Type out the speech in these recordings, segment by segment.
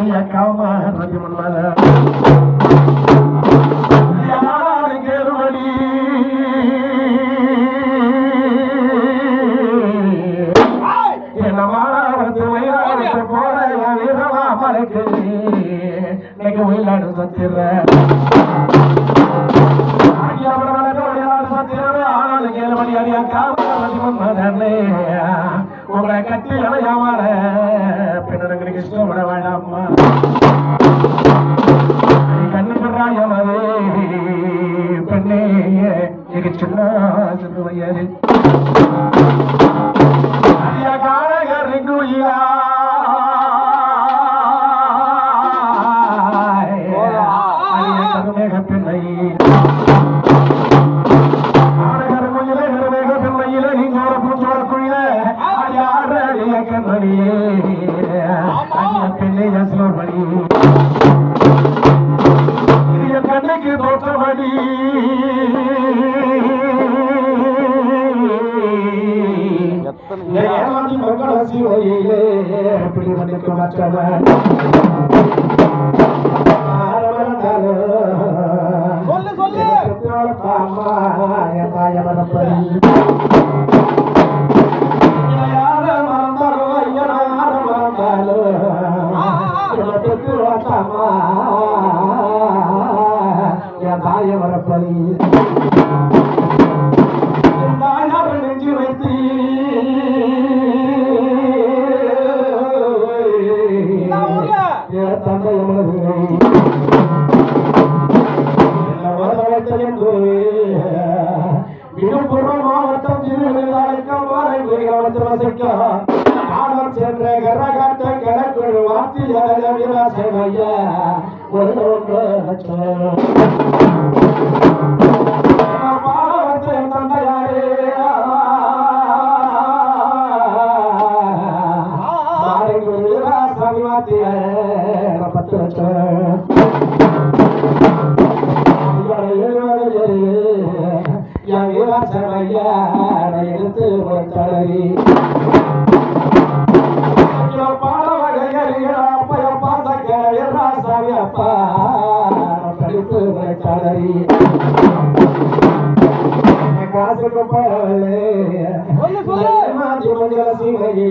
ஆடிய காமா ராஜமன் மேல உயிலாடு சத்திர ஆனாலும் கேள்வி அடியா காவல் மதிமன் மகனே சின்ன சிறு வயதில் அரிய காரகரிங்குயிலா அரிய கருமேக பிள்ளை. ஆரகருங்குயிலே அடிய கண்மணியே அரிய பிள்ளை அசுலமணி இது என் கண்ணுக்கு மங்கள சிவையிலே அப்படி மணிக்கு மற்றவன் சொல்லு, சொல்லு. தாய வரப்பதி தாயார் நெஞ்சு வைத்து என்ன ஊர்ல? என் தந்தை எமது விழுப்புரம் மாவட்டம் நானும் சென்ற கரகாட்ட கலக்குழு வாத்தி விராசைய பாவத்தின் தந்தையாரே மாறி வாத்திய பத்து லட்சம் எடுத்து தலை காசுக்கு பரவலே.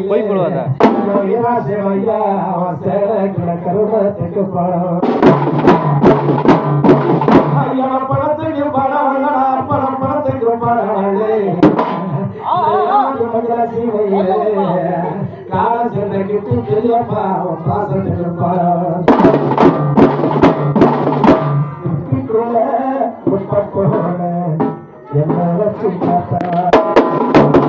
போய் கொள்வாத கருமத்துக்கு பணம் பணத்துக்கு பணம் பணம் பணத்துக்கு. காலம் சென்ற கிட்டு பெரியப்பா உன் பாசத்துக்கு பணம் போல புஷ்பம் போல என்ன வச்சு